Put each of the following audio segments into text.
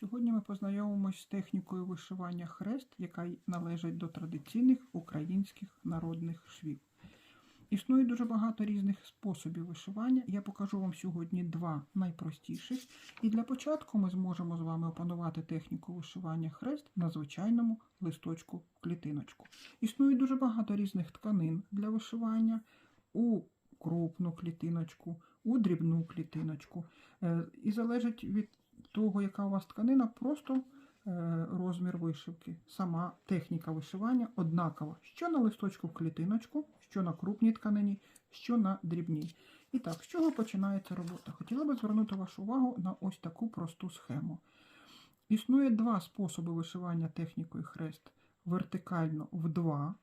Сьогодні ми познайомимось з технікою вишивання хрест, яка належить до традиційних українських народних швів. Існує дуже багато різних способів вишивання. Я покажу вам сьогодні два найпростіших. І для початку ми зможемо з вами опанувати техніку вишивання хрест на звичайному листочку клітиночку. Існує дуже багато різних тканин для вишивання у крупну клітиночку, у дрібну клітиночку. Е, І залежить від того, яка у вас тканина, просто е, розмір вишивки. Сама техніка вишивання однакова, що на листочку в клітиночку, що на крупній тканині, що на дрібній. І так, з чого починається робота? Хотіла би звернути вашу увагу на ось таку просту схему. Існує два способи вишивання технікою хрест: вертикально в два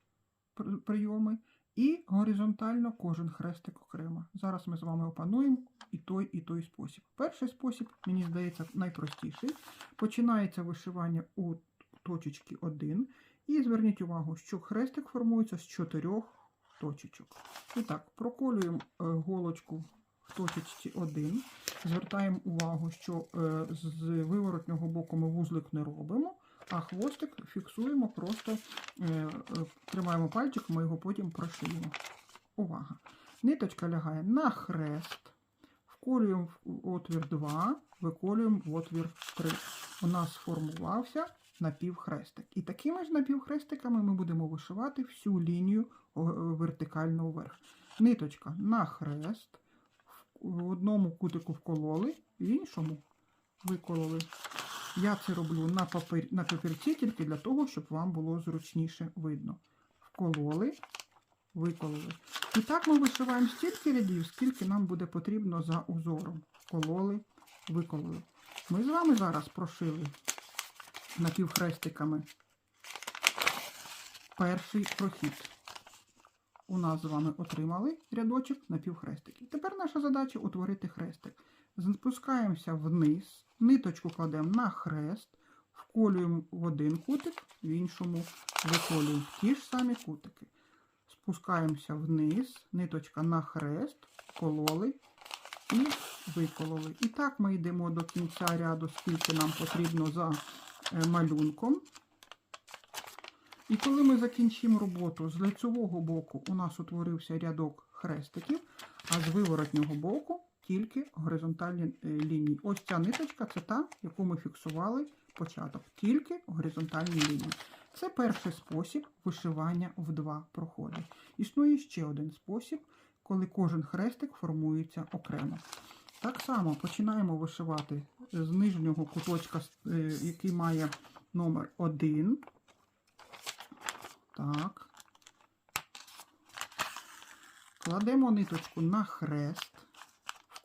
прийоми і горизонтально кожен хрестик окремо. Зараз ми з вами опануємо і той, і той спосіб. Перший спосіб, мені здається, найпростіший. Починається вишивання у точечки 1. І зверніть увагу, що хрестик формується з чотирьох точечок. І так, проколюємо е, голочку в точечці 1. Звертаємо увагу, що е, з виворотнього боку ми вузлик не робимо, а хвостик фіксуємо, просто е, е, тримаємо пальчик, ми його потім прошиємо. Увага! Ниточка лягає на хрест, вколюємо в отвір 2, виколюємо в отвір 3. У нас сформувався напівхрестик. І такими ж напівхрестиками ми будемо вишивати всю лінію о, вертикально вверх. Ниточка на хрест, в одному кутику вкололи, в іншому викололи. Я це роблю на, папір, на папірці тільки для того, щоб вам було зручніше видно. Вкололи, викололи. І так ми вишиваємо стільки рядів, скільки нам буде потрібно за узором. Вкололи, викололи. Ми з вами зараз прошили напівхрестиками перший прохід. У нас з вами отримали рядочок напівхрестиків. Тепер наша задача утворити хрестик. Спускаємося вниз, ниточку кладемо на хрест, вколюємо в один кутик, в іншому виколюємо ті ж самі кутики. Спускаємося вниз, ниточка на хрест, кололи і викололи. І так ми йдемо до кінця ряду, скільки нам потрібно за е, малюнком. І коли ми закінчимо роботу з лицевого боку, у нас утворився рядок хрестиків, а з виворотнього боку тільки горизонтальні е, лінії. Ось ця ниточка це та, яку ми фіксували початок, тільки горизонтальні лінії. Це перший спосіб вишивання в два проходи. Існує ще один спосіб, коли кожен хрестик формується окремо. Так само починаємо вишивати з нижнього куточка, е, який має номер 1. Так. Кладемо ниточку на хрест,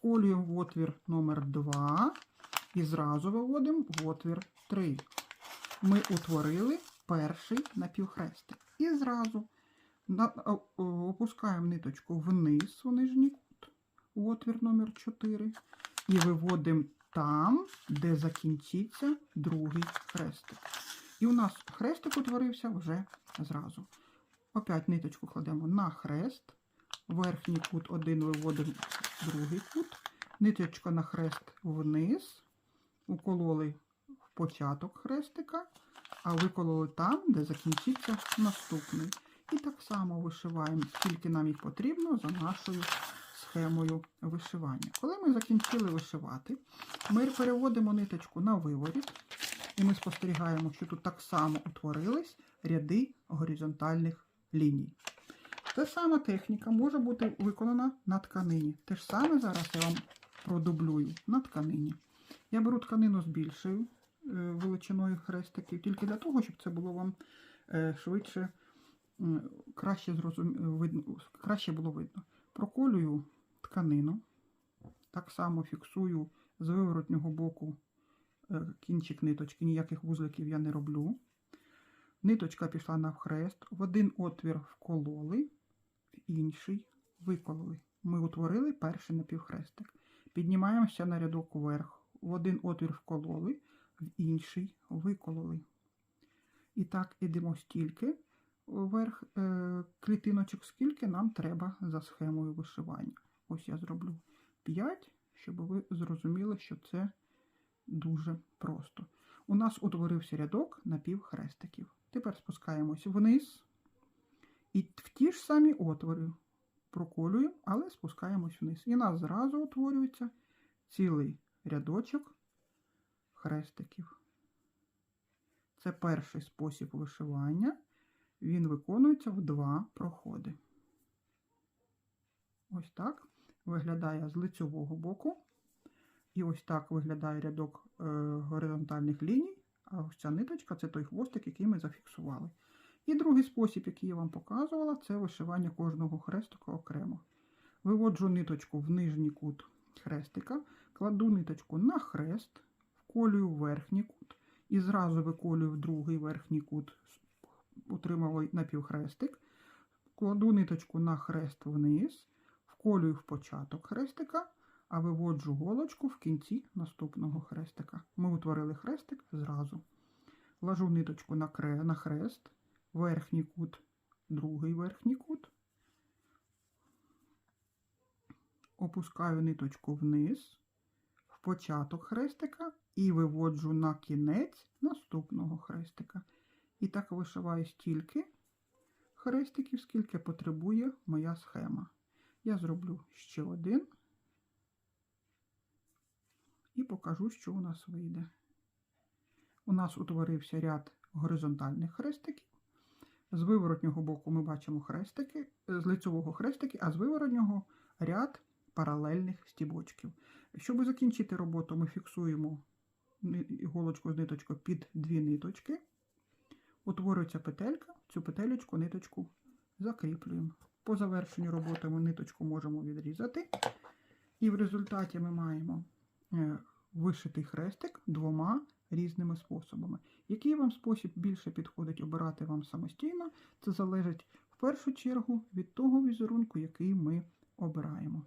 вколюємо в отвір номер 2 і зразу виводимо в отвір 3. Ми утворили перший напівхрестик. І зразу опускаємо ниточку вниз у нижній кут, у отвір номер 4 і виводимо там, де закінчиться другий хрестик. І у нас хрестик утворився вже зразу. Опять ниточку кладемо на хрест, верхній кут один виводимо в другий кут, ниточка на хрест вниз, укололи в початок хрестика, а викололи там, де закінчиться наступний. І так само вишиваємо, скільки нам їх потрібно за нашою схемою вишивання. Коли ми закінчили вишивати, ми переводимо ниточку на виворіт, і ми спостерігаємо, що тут так само утворились ряди горизонтальних ліній. Та сама техніка може бути виконана на тканині. Те ж саме зараз я вам продублюю на тканині. Я беру тканину з більшою е, величиною хрестиків, тільки для того, щоб це було вам е, швидше, краще, зрозум... видно, краще було видно. Проколюю тканину, так само фіксую з виворотнього боку е, кінчик ниточки, ніяких вузликів я не роблю. Ниточка пішла на хрест, в один отвір вкололи, інший викололи. Ми утворили перший напівхрестик. Піднімаємося на рядок вверх, в один отвір вкололи, в інший викололи. І так ідемо стільки вверх е, клітиночок, скільки нам треба за схемою вишивання. Ось я зроблю 5, щоб ви зрозуміли, що це дуже просто. У нас утворився рядок напівхрестиків. Тепер спускаємось вниз і в ті ж самі отвори проколюємо, але спускаємось вниз. І нас зразу утворюється цілий рядочок хрестиків. Це перший спосіб вишивання. Він виконується в два проходи. Ось так виглядає з лицьового боку. І ось так виглядає рядок е, горизонтальних ліній. А ось ця ниточка це той хвостик, який ми зафіксували. І другий спосіб, який я вам показувала, це вишивання кожного хрестика окремо. Виводжу ниточку в нижній кут хрестика, кладу ниточку на хрест, вколюю верхній кут і зразу виколюю в другий верхній кут, отримав напівхрестик, кладу ниточку на хрест вниз, вколюю в початок хрестика, а виводжу голочку в кінці наступного хрестика. Ми утворили хрестик зразу. Ложу ниточку на хрест, верхній кут, другий верхній кут. Опускаю ниточку вниз, в початок хрестика і виводжу на кінець наступного хрестика. І так вишиваю стільки хрестиків, скільки потребує моя схема. Я зроблю ще один і покажу, що у нас вийде. У нас утворився ряд горизонтальних хрестиків. З виворотнього боку ми бачимо хрестики, з лицевого хрестики, а з виворотнього ряд паралельних стібочків. Щоб закінчити роботу, ми фіксуємо іголочку з ниточкою під дві ниточки. Утворюється петелька, цю петелечку ниточку закріплюємо. По завершенню роботи ми ниточку можемо відрізати. І в результаті ми маємо е, вишитий хрестик двома різними способами. Який вам спосіб більше підходить обирати вам самостійно, це залежить в першу чергу від того візерунку, який ми обираємо.